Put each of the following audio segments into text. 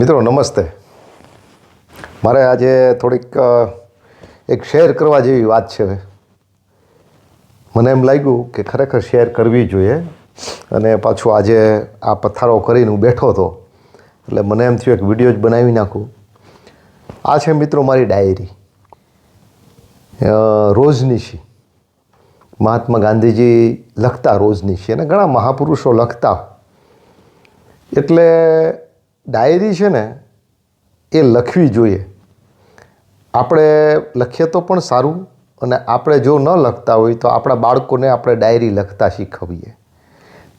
મિત્રો, નમસ્તે. મારે આજે થોડીક એક શેર કરવા જેવી વાત છે. મને એમ લાગ્યું કે ખરેખર શેર કરવી જોઈએ અને પાછું આજે આ પથારો કરીને હું બેઠો હતો. એટલે મને એમ થયું, એક વીડિયો જ બનાવી નાખું. આ છે મિત્રો મારી ડાયરી. રોજનીશી મહાત્મા ગાંધીજી લખતા રોજનીશી અને ઘણા મહાપુરુષો લખતા. એટલે ડાયરી છે ને, એ લખવી જોઈએ. આપણે લખીએ તો પણ સારું અને આપણે જો ન લખતા હોય તો આપણા બાળકોને આપણે ડાયરી લખતા શીખવીએ.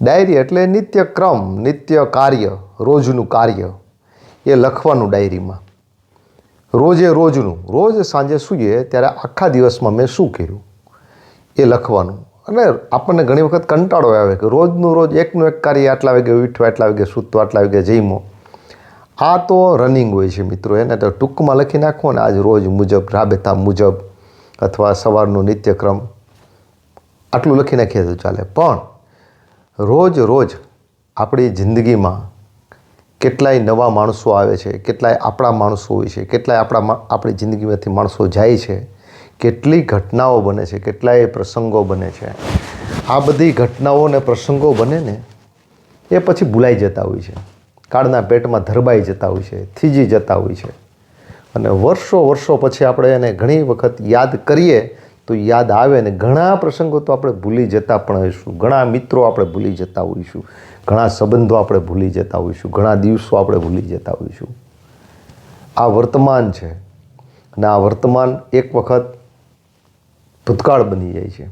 ડાયરી એટલે નિત્ય ક્રમ નિત્ય કાર્ય રોજનું કાર્ય, એ લખવાનું ડાયરીમાં. રોજે રોજનું, રોજ સાંજે સૂઈએ ત્યારે આખા દિવસમાં મેં શું કર્યું? એ લખવાનું. અને આપણને ઘણી વખત કંટાળો આવે કે રોજનું રોજ એકનું એક કાર્ય આટલા વાગે ઉઠવા આટલા વાગે સૂતો, આટલા વાગે જઈમો આ તો રનિંગ હોય છે મિત્રો. એને તો ટૂંકમાં લખી નાખો ને આજ રોજ મુજબ, રાબેતા મુજબ અથવા સવારનો નિત્યક્રમ. આટલું લખી નાખીએ તો ચાલે. પણ રોજ રોજ આપણી જિંદગીમાં કેટલાય નવા માણસો આવે છે, કેટલાય આપણા માણસો હોય છે, કેટલાય આપણા આપણી જિંદગીમાંથી માણસો જાય છે. કેટલી ઘટનાઓ બને છે, કેટલાય પ્રસંગો બને છે. આ બધી ઘટનાઓ અને પ્રસંગો બને ને એ પછી ભૂલાઈ જતા હોય છે. કાળના પેટમાં ધરબાઈ જતા હોય છે, થીજી જતા હોય છે. અને વર્ષો વર્ષો પછી આપણે એને ઘણી વખત યાદ કરીએ તો યાદ આવે ને ઘણા પ્રસંગો તો આપણે ભૂલી જતા પણ હોઈશું. ઘણા મિત્રો આપણે ભૂલી જતા હોઈશું. ઘણા સંબંધો આપણે ભૂલી જતા હોઈશું. ઘણા દિવસો આપણે ભૂલી જતા હોઈશું. આ વર્તમાન છે અને આ વર્તમાન એક વખત ભૂતકાળ બની જાય છે.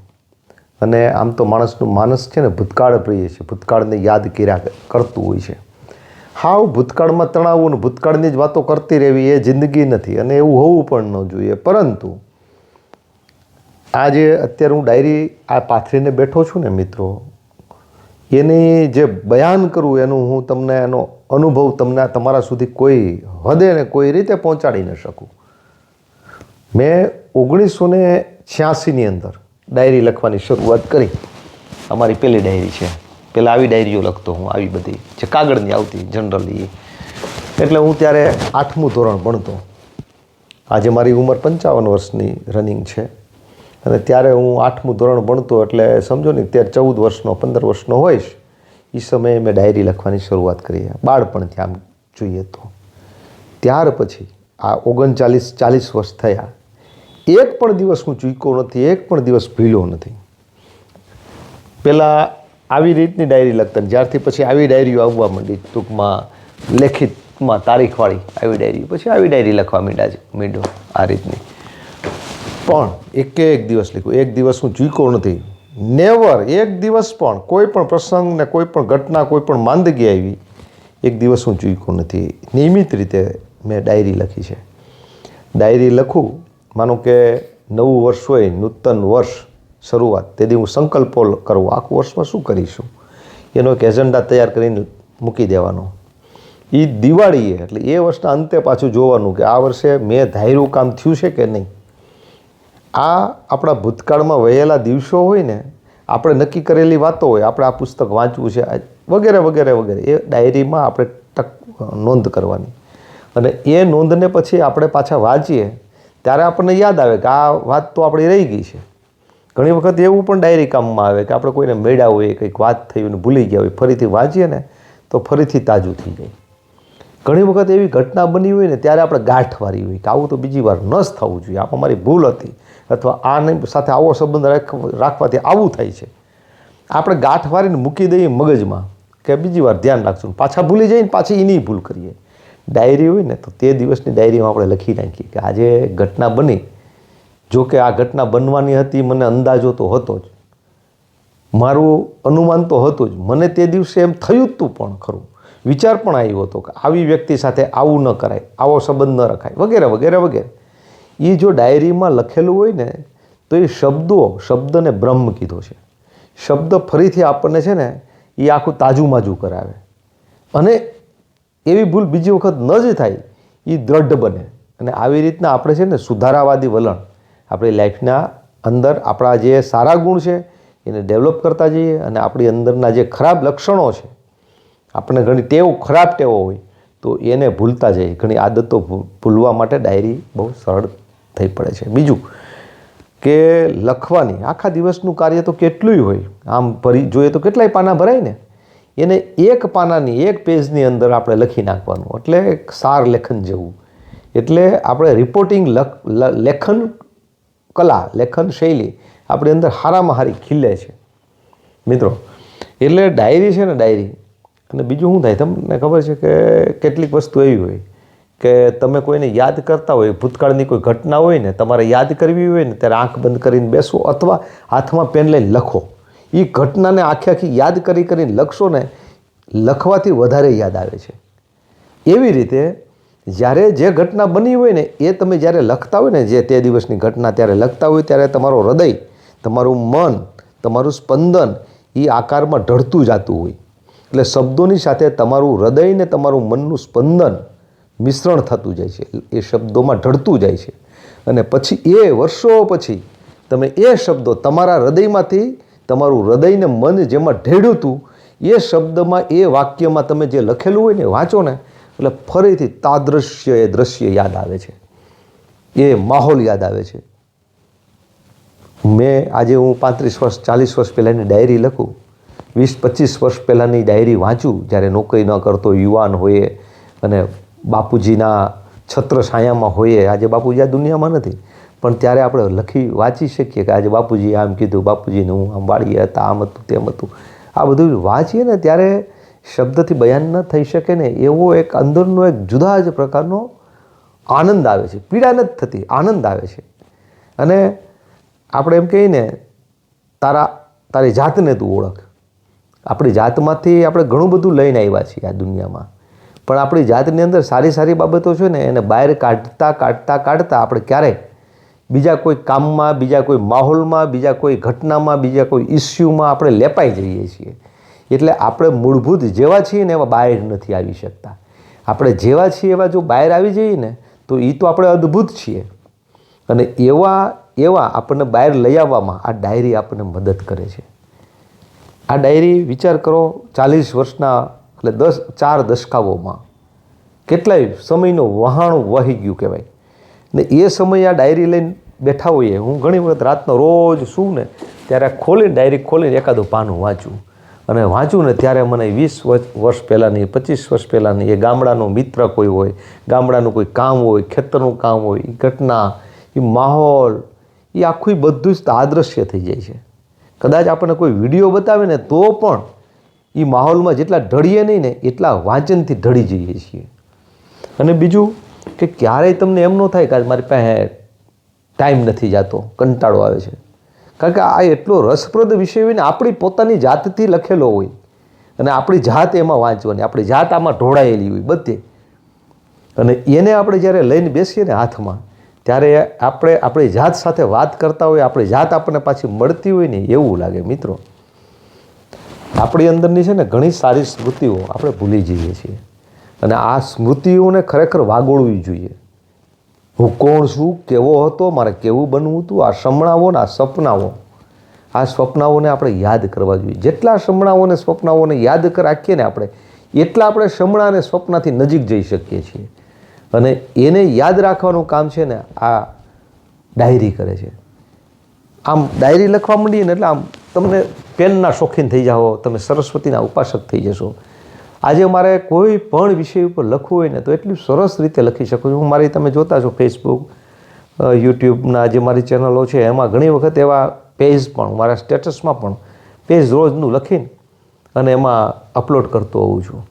અને આમ તો માણસનું માનસ છે ને ભૂતકાળ પ્રિય છે. ભૂતકાળને યાદ કર્યા કરતું હોય છે. હાવ ભૂતકાળમાં તણાવ અને ભૂતકાળની જ વાતો કરતી રહેવી એ જિંદગી નથી અને એવું હોવું પણ ન જોઈએ. પરંતુ આ જે અત્યારે હું ડાયરી આ પાથરીને બેઠો છું ને મિત્રો, એની જે બયાન કરું એનું હું તમને એનો અનુભવ તમને તમારા સુધી કોઈ હદે ને કોઈ રીતે પહોંચાડી ન શકું. મેં ઓગણીસો ને છ્યાસીની અંદર ડાયરી લખવાની શરૂઆત કરી. અમારી પહેલી ડાયરી છે. પહેલાં આવી ડાયરીઓ લખતો હું, આવી બધી, જે કાગળની આવતી જનરલી એટલે હું ત્યારે આઠમું ધોરણ ભણતો. આજે મારી ઉંમર પંચાવન વર્ષની રનિંગ છે. અને ત્યારે હું આઠમું ધોરણ ભણતો એટલે સમજો ને, ત્યારે ચૌદ વર્ષનો, પંદર વર્ષનો હોઈશ એ સમયે મેં ડાયરી લખવાની શરૂઆત કરી. બાળપણથી આમ જોઈએ તો. ત્યાર પછી આ ઓગણચાલીસ, ચાલીસ વર્ષ થયા. એક પણ દિવસ હું ચૂક્યો નથી, એક પણ દિવસ ભીલો નથી. પહેલાં આવી રીતની ડાયરી લખતા જ્યારથી પછી આવી ડાયરીઓ આવવા માંડી ટૂંકમાં લેખિતમાં તારીખવાળી આવી ડાયરી પછી આવી ડાયરી લખવા માંડ્યા છે મીંડો આ રીતની. પણ એકે એક દિવસ લખ્યું, એક દિવસ હું ચૂક્યો નથી. નેવર એક દિવસ પણ કોઈ પણ પ્રસંગ ને કોઈ પણ ઘટના, કોઈ પણ માંદગી આવી, એક દિવસ હું ચૂક્યો નથી. નિયમિત રીતે મેં ડાયરી લખી છે. ડાયરી લખું, માનો કે નવું વર્ષ હોય, નૂતન વર્ષ શરૂઆત. તેથી હું સંકલ્પો કરવો આખું વર્ષમાં શું કરીશું? એનો એક એજન્ડા તૈયાર કરીને મૂકી દેવાનો. એ દિવાળીએ, એટલે એ વર્ષના અંતે પાછું જોવાનું કે આ વર્ષે મેં ધાર્યું કામ થયું છે કે નહીં? આ આપણા ભૂતકાળમાં વહેલા દિવસો હોય ને, આપણે નક્કી કરેલી વાતો હોય, આપણે આ પુસ્તક વાંચવું છે વગેરે વગેરે વગેરે, એ ડાયરીમાં આપણે ટક નોંધ કરવાની. અને એ નોંધને પછી આપણે પાછા વાંચીએ, ત્યારે આપણને યાદ આવે કે આ વાત તો આપણી રહી ગઈ છે. ઘણી વખત એવું પણ ડાયરી કામમાં આવે કે આપણે કોઈને મેળ્યા હોય, કંઈક વાત થઈ હોય ભૂલી ગયા હોય, ફરીથી વાંચીએ ને તો ફરીથી તાજું થઈ જાય. ઘણી વખત એવી ઘટના બની હોય ને ત્યારે આપણે ગાંઠ વારી હોય કે આવું તો બીજી વાર ન જ થવું જોઈએ. આમાં મારી ભૂલ હતી અથવા આને સાથે આવો સંબંધ રાખ- રાખવાથી આવું થાય છે. આપણે ગાંઠ વારીને મૂકી દઈએ મગજમાં કે બીજી વાર ધ્યાન રાખશું. પાછા ભૂલી જઈને પાછી એની ભૂલ કરીએ. ડાયરી હોય ને તો તે દિવસની ડાયરીમાં આપણે લખી નાખીએ કે આજે ઘટના બની. જો કે આ ઘટના બનવાની હતી, મને અંદાજો તો હતો જ. મારું અનુમાન તો હતું જ. મને તે દિવસે એમ થયું જ તું પણ ખરું. વિચાર પણ આવ્યો હતો કે આવી વ્યક્તિ સાથે આવું ન કરાય, આવો સંબંધ ન રખાય, વગેરે વગેરે વગેરે. એ જો ડાયરીમાં લખેલું હોય ને, તો એ શબ્દો, શબ્દને બ્રહ્મ કીધો છે. શબ્દ ફરીથી આપણને છે ને એ આખું તાજું માજું કરાવે. અને એવી ભૂલ બીજી વખત ન જ થાય એ દ્રઢ બને. અને આવી રીતના આપણે છે ને, સુધારાવાદી વલણ આપણી લાઈફના અંદર આપણા જે સારા ગુણ છે, એને ડેવલપ કરતા જઈએ અને આપણી અંદરના જે ખરાબ લક્ષણો છે આપણે ઘણી ટેવ, ખરાબ ટેવો હોય, તો એને ભૂલતા જઈએ. ઘણી આદતો ભૂલવા માટે ડાયરી બહુ સરળ થઈ પડે છે. બીજું કે લખવાની, આખા દિવસનું કાર્ય તો કેટલુંય હોય. આમ ભરી, જોઈએ તો કેટલાય પાના ભરાય ને? એને એક પાનાની, એક પેજની અંદર આપણે લખી નાખવાનું. એટલે સાર લેખન જેવું. એટલે આપણે રિપોર્ટિંગ લખ લેખન કલા, લેખન શૈલી આપણી અંદર હારામાં હારી ખીલે છે. મિત્રો, એટલે ડાયરી છે ને ડાયરી, અને બીજું શું થાય? તમને ખબર છે કે કેટલીક વસ્તુ એવી હોય કે તમે કોઈને યાદ કરતા હોય, ભૂતકાળની કોઈ ઘટના હોય ને, તમારે યાદ કરવી હોય ને, ત્યારે આંખ બંધ કરીને બેસો અથવા હાથમાં પેન લઈને લખો. એ ઘટનાને આખી આખી યાદ કરી કરીને લખશો ને, લખવાથી વધારે યાદ આવે છે. એવી રીતે જ્યારે જે ઘટના બની હોય ને, એ તમે જ્યારે લખતા હોય ને, જે તે દિવસની ઘટના ત્યારે લખતા હોય, ત્યારે તમારું હૃદય, તમારું મન, તમારું સ્પંદન, એ આકારમાં ઢળતું જતું હોય. એટલે શબ્દોની સાથે તમારું હૃદય ને તમારું મનનું સ્પંદન મિશ્રણ થતું જાય છે. એ શબ્દોમાં ઢળતું જાય છે. અને પછી એ વર્ષો પછી તમે એ શબ્દો તમારા હૃદયમાંથી, તમારું હૃદયને મન જેમાં ઢેડ્યું હતું એ શબ્દમાં, એ વાક્યમાં તમે જે લખેલું હોય ને, વાંચો ને એટલે ફરીથી તાદૃશ્ય એ દ્રશ્ય યાદ આવે છે. એ માહોલ યાદ આવે છે. મેં આજે હું પાંત્રીસ વર્ષ, ચાલીસ વર્ષ પહેલાંની ડાયરી લખું. વીસ, પચીસ વર્ષ પહેલાંની ડાયરી વાંચું, જ્યારે નોકરી ન કરતો યુવાન હોઈએ અને બાપુજીના છત્ર છાયામાં હોઈએ આજે બાપુજી આ દુનિયામાં નથી. પણ ત્યારે આપણે લખી વાંચી શકીએ કે આજે બાપુજી આમ કીધું, બાપુજીને હું આમ વાળીએ હતા, આમ હતું, તેમ હતું. આ બધું વાંચીએ ને ત્યારે શબ્દથી બયાન ન થઈ શકે ને એવો એક અંદરનો એક જુદા જ પ્રકારનો આનંદ આવે છે. પીડા નથી થતી, આનંદ આવે છે. અને આપણે એમ કહીએ ને, તારા, તારી જાતને તું ઓળખ. આપણી જાતમાંથી આપણે ઘણું બધું લઈને આવ્યા છીએ આ દુનિયામાં. પણ આપણી જાતની અંદર સારી સારી બાબતો છે ને, એને બહાર કાઢતા કાઢતા કાઢતા આપણે ક્યારે બીજા કોઈ કામમાં, બીજા કોઈ માહોલમાં, બીજા કોઈ ઘટનામાં, બીજા કોઈ ઇસ્યુમાં આપણે લેપાઈ જઈએ છીએ. એટલે આપણે મૂળભૂત જેવા છીએ ને એવા બહાર નથી આવી શકતા. આપણે જેવા છીએ એવા જો બહાર આવી જઈએ ને, તો એ તો આપણે અદ્ભુત છીએ. અને એવા એવા આપણને બહાર લઈ આવવામાં આ ડાયરી આપણને મદદ કરે છે. આ ડાયરી વિચાર કરો ચાલીસ વર્ષના, એટલે દસ, ચાર દશકાઓમાં કેટલાય સમયનો વહાણું વહી ગયું કહેવાય. ને એ સમયે આ ડાયરી લઈને બેઠા હોઈએ. હું ઘણી વખત રાતનો રોજ શું ને, ત્યારે ખોલીને, ડાયરી ખોલીને એકાદું પાનું વાંચું. અને વાંચું ને ત્યારે મને વીસ વર્ષ પહેલાંની, પચીસ વર્ષ પહેલાંની એ ગામડાનો મિત્ર કોઈ હોય, ગામડાનું કોઈ કામ હોય, ખેતરનું કામ હોય એ ઘટના એ માહોલ એ આખું બધું જ આદૃશ્ય થઈ જાય છે. કદાચ આપણને કોઈ વીડિયો બતાવે ને તો પણ એ માહોલમાં જેટલા ઢળીએ નહીં ને એટલા વાંચનથી ઢળી જઈએ છીએ. અને બીજું કે ક્યારેય તમને એમ ન થાય કે મારી પાસે ટાઈમ નથી જાતો, કંટાળો આવે છે. કારણ કે આ એટલો રસપ્રદ વિષય હોય ને, આપણી પોતાની જાતથી લખેલો હોય. અને આપણી જાત એમાં વાંચવાની, આપણી જાત આમાં ઢોળાયેલી હોય, બધે. અને એને આપણે જ્યારે લઈને બેસીએ ને હાથમાં, ત્યારે આપણે આપણી જાત સાથે વાત કરતા હોય, આપણી જાત આપણને પાછી મળતી હોય ને, એવું લાગે મિત્રો. આપણી અંદરની છે ને, ઘણી સારી સ્મૃતિઓ આપણે ભૂલી જઈએ છીએ. અને આ સ્મૃતિઓને ખરેખર વાગોળવી જોઈએ. હું કોણ છું, કેવો હતો, મારે કેવું બનવું હતું, આ સંભળાવો ને આ સપનાઓ. આ સ્વપ્નાઓને આપણે યાદ કરવા જોઈએ. જેટલા સમણાઓને સ્વપ્નાઓને યાદ રાખીએ ને આપણે, એટલા આપણે સંભળા અને સ્વપ્નાથી નજીક જઈ શકીએ છીએ. અને એને યાદ રાખવાનું કામ છે ને, આ ડાયરી કરે છે. આમ ડાયરી લખવા માંડીએ ને એટલે આમ તમને પેનના શોખીન થઈ જાઓ, તમે સરસ્વતીના ઉપાસક થઈ જશો. આજે મારે કોઈ પણ વિષય ઉપર લખવું હોય ને તો એટલી સરસ રીતે લખી શકું છું. હું મારી તમે જોતા છો ફેસબુક યુટ્યુબના જે મારી ચેનલો છે, એમાં ઘણી વખત એવા પેજ પણ, મારા સ્ટેટસમાં પણ પેજ રોજનું લખીને અને એમાં અપલોડ કરતો હોઉં છું.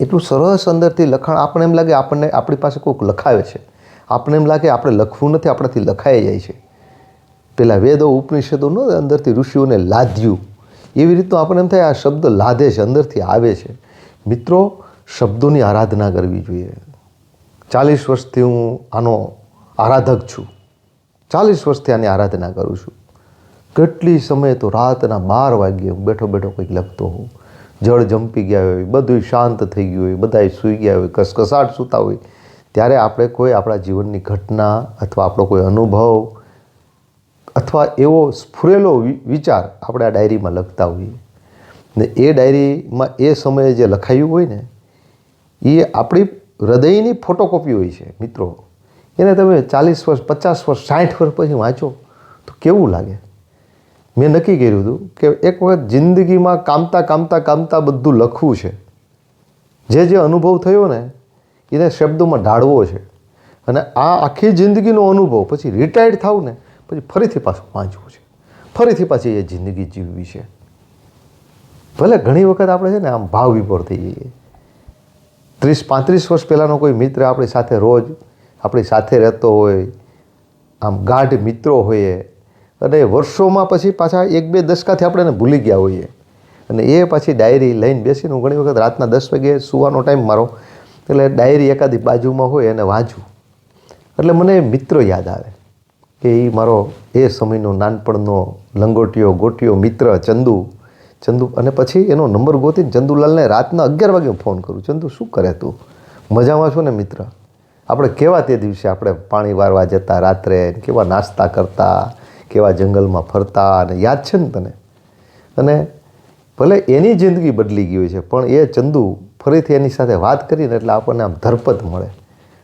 એટલું સરસ અંદરથી લખાણ આપણને એમ લાગે આપણને આપણી પાસે કોઈક લખાવે છે. આપણે એમ લાગે આપણે લખવું નથી, આપણાથી લખાઈ જાય છે. પેલા વેદો, ઉપનિષદો ન અંદરથી ઋષિઓને લાદ્યું. એવી રીતનું આપણને એમ થાય આ શબ્દ લાદે છે, અંદરથી આવે છે. મિત્રો, શબ્દોની આરાધના કરવી જોઈએ. ચાલીસ વર્ષથી હું આનો આરાધક છું. ચાલીસ વર્ષથી આની આરાધના કરું છું. કેટલી સમય તો રાતના બાર વાગ્યે હું બેઠો બેઠો કંઈક લખતો હોઉં. જળ જંપી ગયા હોય બધું શાંત થઈ ગયું હોય, બધાય સૂઈ ગયા હોય, કસકસાટ સૂતા હોય. ત્યારે આપણે કોઈ આપણા જીવનની ઘટના અથવા આપણો કોઈ અનુભવ અથવા એવો સ્ફુરેલો વિચાર આપણે આ ડાયરીમાં લખતા હોઈએ. ને એ ડાયરીમાં એ સમયે જે લખાયું હોય ને, એ આપણી હૃદયની ફોટોકોપી હોય છે, મિત્રો. એને તમે ચાલીસ વર્ષ, પચાસ વર્ષ, સાઠ વર્ષ પછી વાંચો, તો કેવું લાગે? મેં નક્કી કર્યું હતું કે એક વખત જિંદગીમાં કામતા કામતા કામતા બધું લખવું છે. જે જે અનુભવ થયો ને, એને શબ્દોમાં ઢાળવો છે. અને આ આખી જિંદગીનો અનુભવ, પછી રિટાયર્ડ થાવ ને, પછી ફરીથી પાછું વાંચવું છે. ફરીથી પાછી એ જિંદગી જીવવી છે. ભલે ઘણી વખત આપણે છે ને આમ ભાવ વિભોર થઈ જઈએ. ત્રીસ, પાંત્રીસ વર્ષ પહેલાંનો કોઈ મિત્ર આપણી સાથે રોજ આપણી સાથે રહેતો હોય, આમ ગાઢ મિત્રો હોઈએ, અને વર્ષોમાં પછી પાછા એક બે દશકાથી આપણે એને ભૂલી ગયા હોઈએ. અને એ પાછી ડાયરી લઈને બેસીને હું ઘણી વખત રાતના દસ વાગે સુવાનો ટાઈમ મારો, એટલે ડાયરી એકાદી બાજુમાં હોય એને વાંચું. એટલે મને મિત્ર યાદ આવે કે એ મારો એ સમયનો નાનપણનો લંગોટીયો ગોટીયો મિત્ર ચંદુ ચંદુ, અને પછી એનો નંબર ગોતીને ચંદુલાલને રાતના અગિયાર વાગે ફોન કરું. ચંદુ, શું કરે તું? મજામાં છો ને, મિત્ર? આપણે કેવા તે દિવસે આપણે પાણી વારવા જતા, રાત્રે કેવા નાસ્તા કરતા, કેવા જંગલમાં ફરતા, અને યાદ છે ને તને? અને ભલે એની જિંદગી બદલી ગઈ હોય છે, પણ એ ચંદુ ફરીથી એની સાથે વાત કરીને એટલે આપણને આમ ધરપત મળે.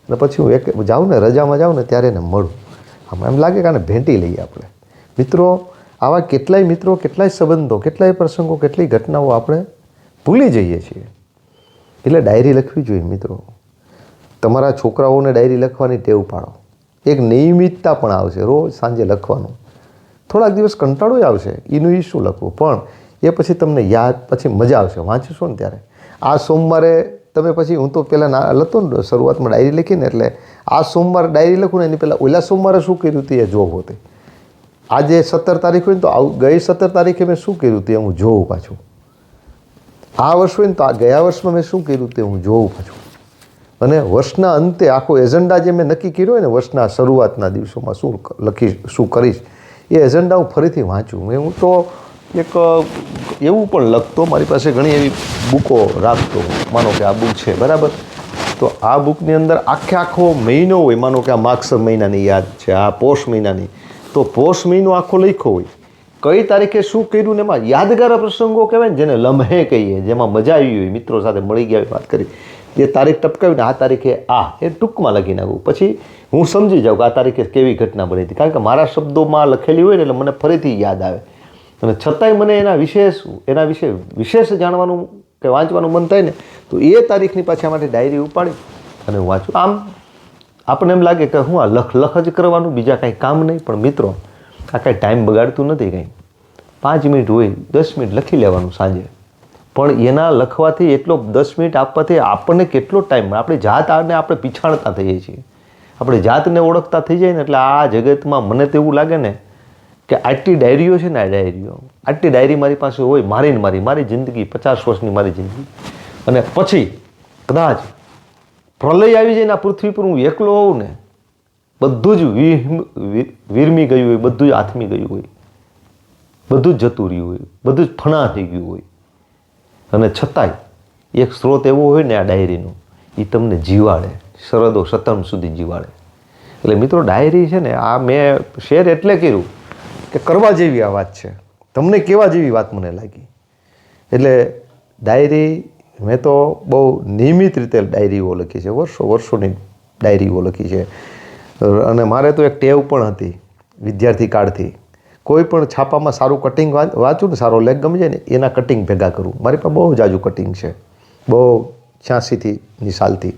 અને પછી હું એક જાઉં ને, રજામાં જાઉં ને, ત્યારે એને મળું. આમ એમ લાગે કે આને ભેંટી લઈએ આપણે. મિત્રો આવા કેટલાય મિત્રો, કેટલાય સંબંધો, કેટલાય પ્રસંગો, કેટલી ઘટનાઓ આપણે ભૂલી જઈએ છીએ. એટલે ડાયરી લખવી જોઈએ મિત્રો. તમારા છોકરાઓને ડાયરી લખવાની ટેવ પાડો. એક નિયમિતતા પણ આવશે રોજ સાંજે લખવાનું. થોડાક દિવસ કંટાળો આવશે એનું એ શું લખવું? પણ એ પછી તમને યાદ, પછી મજા આવશે. વાંચશો ને ત્યારે. આ સોમવારે તમે પછી, હું તો પહેલાં લખતો ને શરૂઆતમાં ડાયરી લખીને, એટલે આ સોમવારે ડાયરી લખું ને એની પહેલાં ઓલા સોમવારે શું કર્યું હતું એ જોવું હોતે આજે સત્તર તારીખ હોય ને તો આવ- ગઈ સત્તર તારીખે મેં શું કર્યું તે હું જોઉં પાછું. આ વર્ષ હોય ને તો આ ગયા વર્ષમાં મેં શું કર્યું તે હું જોઉં પાછું. અને વર્ષના અંતે આખો એજન્ડા જે મેં નક્કી કર્યો હોય ને વર્ષના શરૂઆતના દિવસોમાં શું લખીશ શું કરીશ, એ એજન્ડા હું ફરીથી વાંચું. હું તો એક, એવું પણ લખતો, મારી પાસે ઘણી એવી બુકો રાખતો માનો કે આ બુક છે, બરાબર? તો આ બુકની અંદર આખે આખો મહિનો હોય, માનો કે આ માગસર મહિનાની યાદ છે, આ પોષ મહિનાની. તો પોષ મહિનો આખો લખ્યો હોય. કઈ તારીખે શું કર્યું ને એમાં યાદગાર પ્રસંગો કહેવાય ને જેને લમ્હે કહીએ, જેમાં મજા આવી હોય, મિત્રો સાથે મળી ગયા વાત કરી. જે તારીખ ટપકાવીને આ તારીખે આ, એ ટૂંકમાં લખી નાખું. પછી હું સમજી જાઉં કે આ તારીખે કેવી ઘટના બની હતી. કારણ કે મારા શબ્દોમાં લખેલી હોય ને એટલે મને ફરીથી યાદ આવે. અને છતાંય મને એના વિશેષ એના વિશે વિશેષ જાણવાનું કે વાંચવાનું મન થાય ને, તો એ તારીખની પાછા માટે ડાયરી ઉપાડી અને હું વાંચું. આમ આપણને એમ લાગે કે હું આ લખ લખ જ કરવાનું, બીજા કાંઈ કામ નહીં. પણ મિત્રો, આ કાંઈ ટાઈમ બગાડતું નથી કંઈ. પાંચ મિનિટ હોય, દસ મિનિટ લખી લેવાનું સાંજે. પણ એના લખવાથી એટલો દસ મિનિટ આપવાથી આપણને કેટલો ટાઈમ આપણી જાત આને આપણે પીછાણતા થઈએ છીએ. આપણે જાતને ઓળખતા થઈ જાય ને, એટલે આ જગતમાં મને તો એવું લાગે ને કે આટલી ડાયરીઓ છે ને આ ડાયરીઓ આટલી ડાયરી મારી પાસે હોય, મારી ને મારી મારી જિંદગી, પચાસ વર્ષની મારી જિંદગી. અને પછી, કદાચ પ્રલય આવી જાય ને આ પૃથ્વી પર હું એકલો હોઉં ને, બધું જ વિરમી ગયું હોય, બધું જ આથમી ગયું હોય. બધું જ જતું રહ્યું હોય, બધું જ ફણા થઈ ગયું હોય. અને છતાંય એક સ્ત્રોત એવો હોય ને આ ડાયરીનો એ તમને જીવાડે, શરદો સતમ સુધી જીવાડે. એટલે મિત્રો ડાયરી છે ને, આ મેં શેર એટલે કર્યું કે કરવા જેવી આ વાત છે. તમને કેવા જેવી વાત મને લાગી? એટલે ડાયરી મેં તો બહુ નિયમિત રીતે ડાયરીઓ લખી છે, વર્ષો વર્ષોની ડાયરીઓ લખી છે. અને મારે તો એક ટેવ પણ હતી વિદ્યાર્થી કાળથી. કોઈ પણ છાપામાં સારું કટિંગ વાંચું ને સારો લેખ ગમી જાય ને એના કટિંગ ભેગા કરું. મારી પાસે બહુ જાજુ કટિંગ છે. બહુ છ્યાસીથી નિશાલથી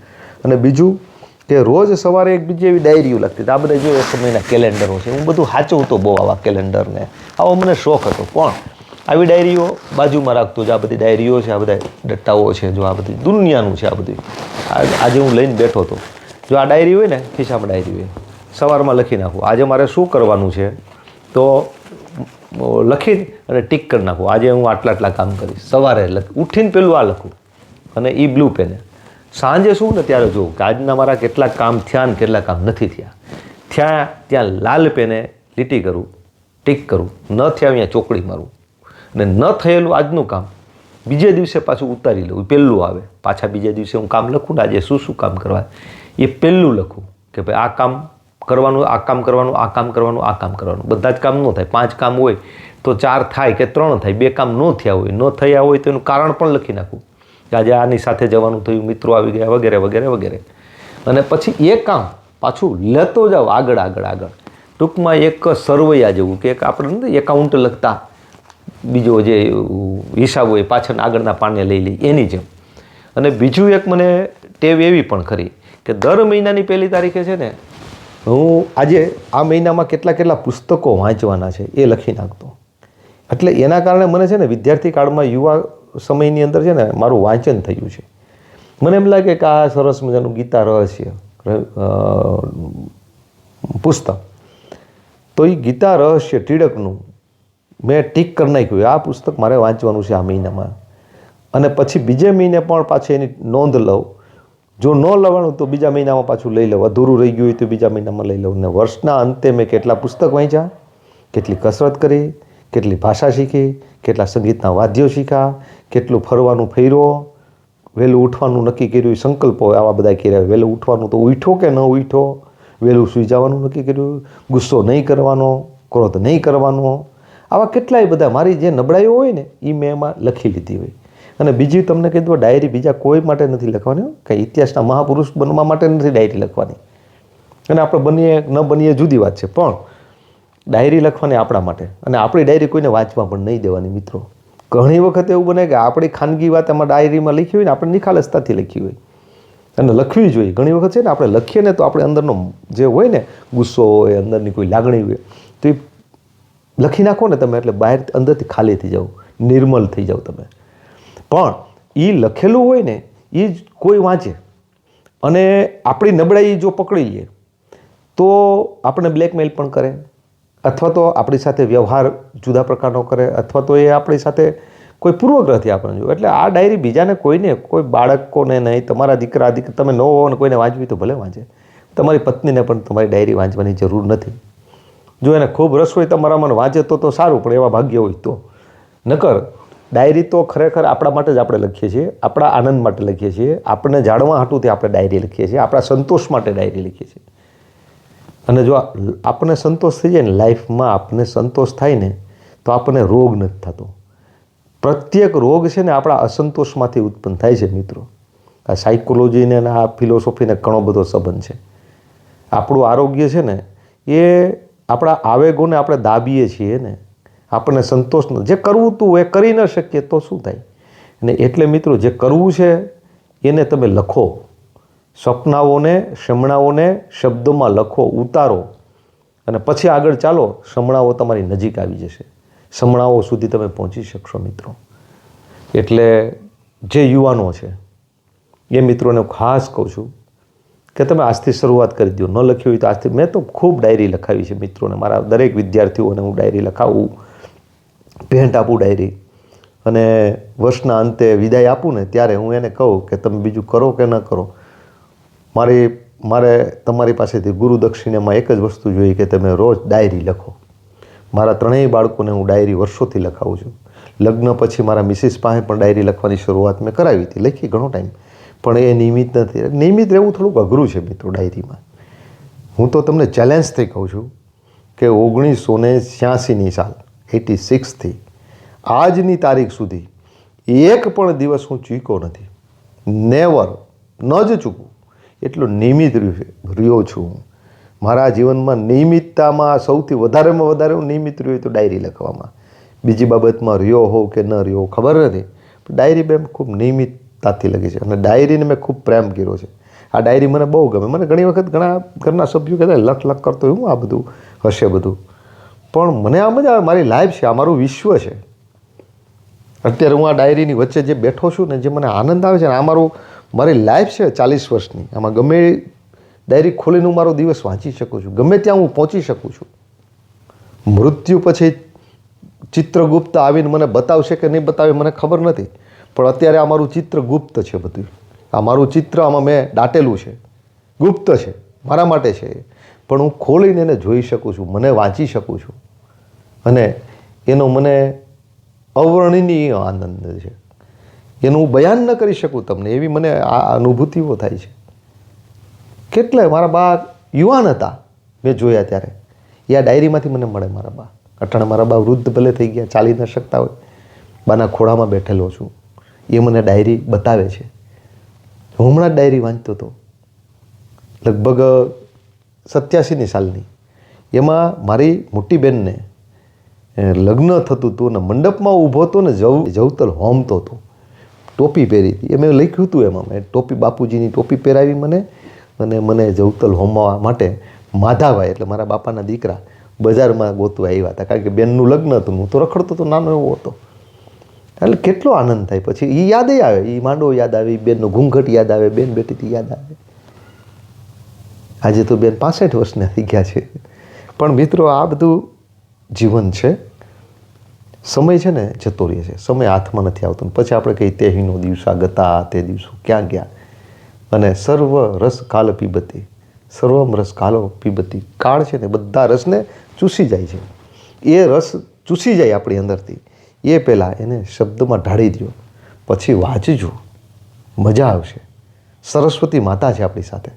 અને બીજું કે રોજ સવારે એક બીજી એવી ડાયરીઓ લખતી આ બધા જો એક સમયના કેલેન્ડરો છે. હું બધું સાચવતો બહુ આવા કેલેન્ડરને આવો મને શોખ હતો. પણ આવી ડાયરીઓ બાજુમાં રાખતો જો આ બધી ડાયરીઓ છે, આ બધા ડટ્ટાઓ છે, જો આ બધી દુનિયાનું છે આ બધું. આજે હું લઈને બેઠો હતો. જો આ ડાયરી હોય ને, ખિસ્સામાં ડાયરી હોય, સવારમાં લખી નાખું. આજે મારે શું કરવાનું છે, તો લખી અને ટીક કરી નાખું. આજે હું આટલા આટલા કામ કરીશ. સવારે લખ ઉઠીને પેલું આ લખું અને એ બ્લુ પેને. સાંજે શું ને, ત્યારે જોઉં કે આજના મારા કેટલા કામ થયા ને કેટલા કામ નથી થયા. થયા ત્યાં લાલ પેને લીટી કરું, ટીક કરું. ન થયા અહીંયા ચોકડી મારું. અને ન થયેલું આજનું કામ. બીજે દિવસે પાછું ઉતારી લઉં પહેલું આવે. પાછા બીજા દિવસે હું કામ લખું ને આજે શું શું કામ કરવા? એ પહેલું લખું કે ભાઈ આ કામ કરવાનું, આ કામ કરવાનું, આ કામ કરવાનું, આ કામ કરવાનું. બધા જ કામ ન થાય. પાંચ કામ હોય તો ચાર થાય કે ત્રણ થાય. બે કામ ન થયા હોય. ન થયા હોય તો એનું કારણ પણ લખી નાખું. કે આજે આની સાથે જવાનું થયું, મિત્રો આવી ગયા, વગેરે વગેરે વગેરે. અને પછી એ કામ પાછું લેતો જાઓ આગળ આગળ આગળ. ટૂંકમાં એક સરવૈયા જેવું કે એક આપણે એકાઉન્ટ લખતા. બીજો જે હિસાબ હોય પાછળ આગળના પાને લઈ લઈ, એની જેમ. અને બીજું એક મને ટેવ એવી પણ ખરી કે દર મહિનાની પહેલી તારીખે છે ને, હું આજે આ મહિનામાં કેટલા કેટલા પુસ્તકો વાંચવાના છે એ લખી નાખતો. એટલે એના કારણે મને છે ને વિદ્યાર્થી કાળમાં યુવા સમયની અંદર છે ને મારું વાંચન થયું છે. મને એમ લાગે કે આ સરસ મજાનું ગીતા રહસ્ય પુસ્તક. તો એ ગીતા રહસ્ય ટીડકનું મેં ટીક કરી નાખ્યું. આ પુસ્તક મારે વાંચવાનું છે આ મહિનામાં. અને પછી બીજે મહિને પણ પાછી એની નોંધ લઉં. જો ન લવાનું તો બીજા મહિનામાં પાછું લઈ લઉં અધૂરું રહી ગયું હોય તો બીજા મહિનામાં લઈ લઉં ને વર્ષના અંતે મેં કેટલા પુસ્તક વાંચ્યા, કેટલી કસરત કરી, કેટલી ભાષા શીખી, કેટલા સંગીતના વાદ્યો શીખ્યા, કેટલું ફરવાનું ફર્યો, વહેલું ઉઠવાનું નક્કી કર્યું, સંકલ્પો આવા બધા કર્યા. વહેલું ઉઠવાનું તો ઉઠો કે ન ઉઠો, વહેલું સૂઈ જવાનું નક્કી કર્યું. ગુસ્સો નહીં કરવાનો, ક્રોધ નહીં કરવાનો આવા કેટલાય બધા મારી જે નબળાઈઓ હોય ને એ મેં એમાં લખી લીધી હોય. અને બીજી તમને કીધું ડાયરી બીજા કોઈ માટે નથી લખવાની. કે ઇતિહાસના મહાપુરુષ બનવા માટે નથી ડાયરી લખવાની. અને આપણે બનીએ, ન બનીએ જુદી વાત છે. પણ ડાયરી લખવાની આપણા માટે. અને આપણી ડાયરી કોઈને વાંચવા પણ નહીં દેવાની મિત્રો. ઘણી વખત એવું બને કે આપણી ખાનગી વાત એમાં ડાયરીમાં લખી હોય ને, આપણે નિખાલસતાથી લખી હોય. અને લખવી જોઈએ. ઘણી વખત છે ને, આપણે લખીએ ને તો આપણે અંદરનો જે હોય ને, ગુસ્સો હોય, અંદરની કોઈ લાગણી હોય, તો એ લખી નાખો ને તમે એટલે બહાર અંદરથી ખાલી થઈ જાઓ, નિર્મલ થઈ જાઓ તમે. પણ એ લખેલું હોય ને એ જ કોઈ વાંચે. અને આપણી નબળાઈ જો પકડી લે તો આપણે બ્લેકમેલ પણ કરે, અથવા તો આપણી સાથે વ્યવહાર જુદા પ્રકારનો કરે, અથવા તો એ આપણી સાથે કોઈ પૂર્વગ્રહથી આપણને જોવે. એટલે આ ડાયરી બીજાને કોઈને, કોઈ બાળકોને નહીં, તમારા દીકરા દીકરા, તમે ન હો અને કોઈને વાંચવી તો ભલે વાંચે. તમારી પત્નીને પણ તમારી ડાયરી વાંચવાની જરૂર નથી. જો એને ખૂબ રસ હોય તમારામાં ને વાંચે તો તો સારું, પણ એવા ભાગ્ય હોય તો. નકર, ડાયરી તો ખરેખર આપણા માટે જ આપણે લખીએ છીએ, આપણા આનંદ માટે લખીએ છીએ, આપણને જાણવા હાટુંથી આપણે ડાયરી લખીએ છીએ, આપણા સંતોષ માટે ડાયરી લખીએ છીએ. અને જો આપણને સંતોષ થઈ જાય ને લાઈફમાં આપણને સંતોષ થાય ને, તો આપણને રોગ નથી થતો. પ્રત્યેક રોગ છે ને આપણા અસંતોષમાંથી ઉત્પન્ન થાય છે મિત્રો. આ સાયકોલોજીને અને આ ફિલોસોફીને ઘણો બધો સંબંધ છે. આપણું આરોગ્ય છે ને એ આપણા આવેગોને આપણે દાબીએ છીએ ને, આપણને સંતોષ જે કરવું તું એ કરી ન શકીએ તો શું થાય? અને એટલે મિત્રો જે કરવું છે એને તમે લખો. સપનાઓને, શમણાઓને શબ્દોમાં લખો, ઉતારો. અને પછી આગળ ચાલો, શમણાઓ તમારી નજીક આવી જશે. શમણાઓ સુધી તમે પહોંચી શકશો મિત્રો. એટલે જે યુવાનો છે, એ મિત્રોને ખાસ કહું છું કે તમે આજથી શરૂઆત કરી દો ન લખ્યું હોય તો આજથી મેં તો ખૂબ ડાયરી લખાવી છે મિત્રોને. મારા દરેક વિદ્યાર્થીઓને હું ડાયરી લખાવું. ભેટ આપું ડાયરી. અને વર્ષના અંતે વિદાય આપું ને ત્યારે હું એને કહું કે તમે બીજું કરો કે ન કરો. મારી મારે તમારી પાસેથી ગુરુ દક્ષિણામાં એક જ વસ્તુ જોઈએ કે તમે રોજ ડાયરી લખો. મારા ત્રણેય બાળકોને હું ડાયરી વર્ષોથી લખાવું છું. લગ્ન પછી મારા મિસિસ પાસે પણ ડાયરી લખવાની શરૂઆત મેં કરાવી હતી. લખી ઘણો ટાઈમ. પણ એ નિયમિત નથી. નિયમિત રહેવું થોડુંક અઘરું છે મિત્રો ડાયરીમાં. હું તો તમને ચેલેન્જથી કહું છું કે ઓગણીસો ને છ્યાસીની સાલ એટી સિક્સથી આજની તારીખ સુધી એક પણ દિવસ હું ચૂક્યો નથી. નેવર ન જ ચૂકું. એટલો નિયમિત રહ્યો છું. હું મારા જીવનમાં નિયમિતતામાં સૌથી વધારેમાં વધારે હું નિયમિત રહ્યો તો ડાયરી લખવામાં. બીજી બાબતમાં રહ્યો હોઉં કે ન રહ્યો ખબર નથી. ડાયરી બેમ ખૂબ નિયમિતતાથી લગી છે. અને ડાયરીને મેં ખૂબ પ્રેમ કર્યો છે. આ ડાયરી મને બહુ ગમે. મને ઘણી વખત ઘણા ઘરના સભ્યો કહેતા લખ લખ કરતો હું આ બધું હશે બધું. પણ મને આ મજા આવે. મારી લાઈફ છે, આ મારું વિશ્વ છે. અત્યારે હું આ ડાયરીની વચ્ચે જે બેઠો છું ને, જે મને આનંદ આવે છે ને, આ મારું, મારી લાઈફ છે ચાલીસ વર્ષની. આમાં ગમે ડાયરી ખોલીને હું મારો દિવસ વાંચી શકું છું. ગમે ત્યાં હું પહોંચી શકું છું. મૃત્યુ પછી ચિત્રગુપ્ત આવીને મને બતાવશે કે નહીં બતાવે, મને ખબર નથી. પણ અત્યારે આ મારું ચિત્ર ગુપ્ત છે બધું. આ મારું ચિત્ર આમાં મેં દાટેલું છે. ગુપ્ત છે. મારા માટે છે પણ હું ખોલીને એને જોઈ શકું છું, મને વાંચી શકું છું. અને એનો મને અવર્ણનીય આનંદ છે. એનું હું બયાન ન કરી શકું તમને, એવી મને આ અનુભૂતિઓ થાય છે. કેટલાય મારા બા યુવાન હતા, મેં જોયા ત્યારે. એ આ ડાયરીમાંથી મને મળે મારા બા. અટાણે મારા બા વૃદ્ધ ભલે થઈ ગયા, ચાલી ન શકતા હોય. બાના ખોળામાં બેઠેલો છું. એ મને ડાયરી બતાવે છે. હું હમણાં જ ડાયરી વાંચતો હતો. લગભગ સત્યાસીની સાલની. એમાં મારી મોટી બહેનને લગ્ન થતું હતું ને મંડપમાં ઊભો હતો ને જવ, જવતલ હોમતો હતો. ટોપી પહેરી હતી. એ મેં લખ્યું હતું એમાં મેં, ટોપી બાપુજીની ટોપી પહેરાવી મને અને મને જવતલ હોમવા માટે માધાભાઈ એટલે મારા બાપાના દીકરા બજારમાં ગોતવા આવ્યા હતા. કારણ કે બેનનું લગ્ન હતું હું તો રખડતો તો નાનો એવો હતો. એટલે કેટલો આનંદ થાય પછી? એ યાદ આવે. એ માંડવો યાદ આવે એ બેનનો ઘૂંઘટ યાદ આવે, બેન બેટીથી યાદ આવે. આજે તો બેન પાસઠ વર્ષના થઈ ગયા છે. પણ મિત્રો, આ બધું જીવન છે. સમય છે ને, જતો રહે છે. સમય હાથમાં નથી આવતો. પછી આપણે કહીએ, તેહીનો દિવસા ગતા, તે દિવસો ક્યાં ગયા? અને સર્વ રસ કાલ પીબતી. સર્વમ રસ કાલો પીબતી. કાળ છે ને, બધા રસને ચૂસી જાય છે. એ રસ ચૂસી જાય આપણી અંદરથી. એ પહેલાં એને શબ્દમાં ઢાળી દો પછી વાંચજો. મજા આવશે. સરસ્વતી માતા છે આપણી સાથે.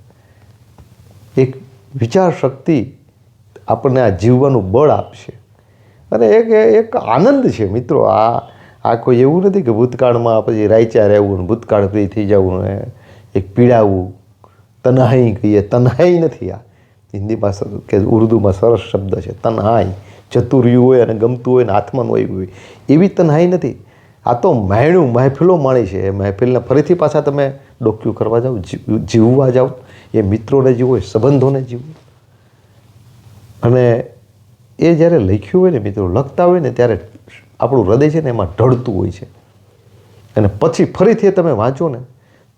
એક વિચાર શક્તિ આપણને આ જીવવાનું બળ આપશે. અને એક એક આનંદ છે મિત્રો. આ આ કોઈ એવું નથી કે ભૂતકાળમાં પછી રાયચા રહેવું ને ભૂતકાળ ફ્રી થઈ જવું ને એક પીડાવવું તનહાઈ કહીએ, તનહાઈ નથી આ. હિન્દીમાં ભાષા કે ઉર્દુમાં સરસ શબ્દ છે, તનહાઈ. જતું રહ્યું હોય અને ગમતું હોય ને હાથમાં ન હોય એવી તનહાઈ નથી. આ તો માયણું મહેફિલો માણી છે. એ મહેફિલને ફરીથી પાછા તમે ડોક્યુ કરવા જાઓ જીવવા જાઓ. એ મિત્રોને જીવો એ સંબંધોને જીવો અને એ જ્યારે લખ્યું હોય ને મિત્રો, લખતા હોય ને ત્યારે આપણું હૃદય છે ને એમાં ઢળતું હોય છે. અને પછી ફરીથી તમે વાંચો ને,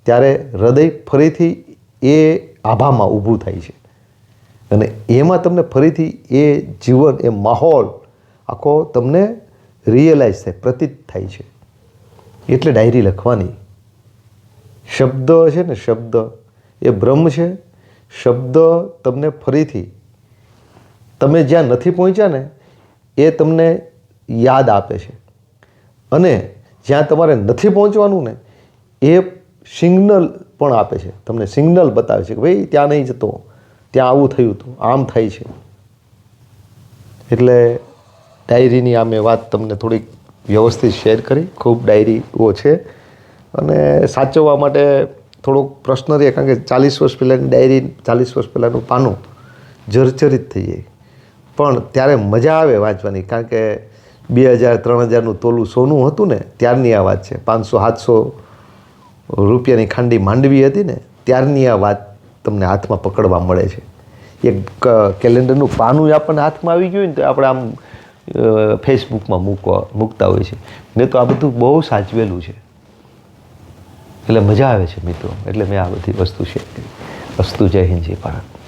ત્યારે હૃદય ફરીથી એ આભામાં ઊભું થાય છે. અને એમાં તમને ફરીથી એ જીવન, એ માહોલ આખો તમને રિયલાઇઝ થાય, પ્રતીત થાય છે. એટલે ડાયરી લખવાની. શબ્દ છે ને શબ્દ, એ બ્રહ્મ છે. શબ્દ તમને ફરીથી, તમે જ્યાં નથી પહોંચ્યા ને, એ તમને યાદ આપે છે. અને જ્યાં તમારે નથી પહોંચવાનું ને, એ સિગ્નલ પણ આપે છે. તમને સિગ્નલ બતાવે છે કે, ભાઈ, ત્યાં નહીં જતો. ત્યાં આવું થયું હતું. આમ થાય છે. એટલે ડાયરીની આ મેં વાત તમને થોડીક વ્યવસ્થિત શેર કરી. ખૂબ ડાયરીઓ છે. અને સાચવવા માટે થોડોક પ્રશ્ન રહે, કારણ કે ચાલીસ વર્ષ પહેલાંની ડાયરી, ચાલીસ વર્ષ પહેલાંનું પાનું જર્જરિત થઈ જાય. પણ ત્યારે મજા આવે વાંચવાની, કારણ કે બે હજાર, ત્રણ હજારનું તોલું સોનું હતું ને, ત્યારની આ વાત છે. પાંચસો, સાતસો રૂપિયાની ખાંડી માંડવી હતી ને, ત્યારની આ વાત તમને હાથમાં પકડવા મળે છે. એક કેલેન્ડરનું પાનું આપણને હાથમાં આવી ગયું ને તો આપણે આમ ફેસબુકમાં મૂકવા, મૂકતા હોય છે. મેં તો આ બધું બહુ સાચવેલું છે. એટલે મજા આવે છે મિત્રો. એટલે મેં આ બધી વસ્તુ શેર વસ્તુ જય હિન્દ, જય ભારત.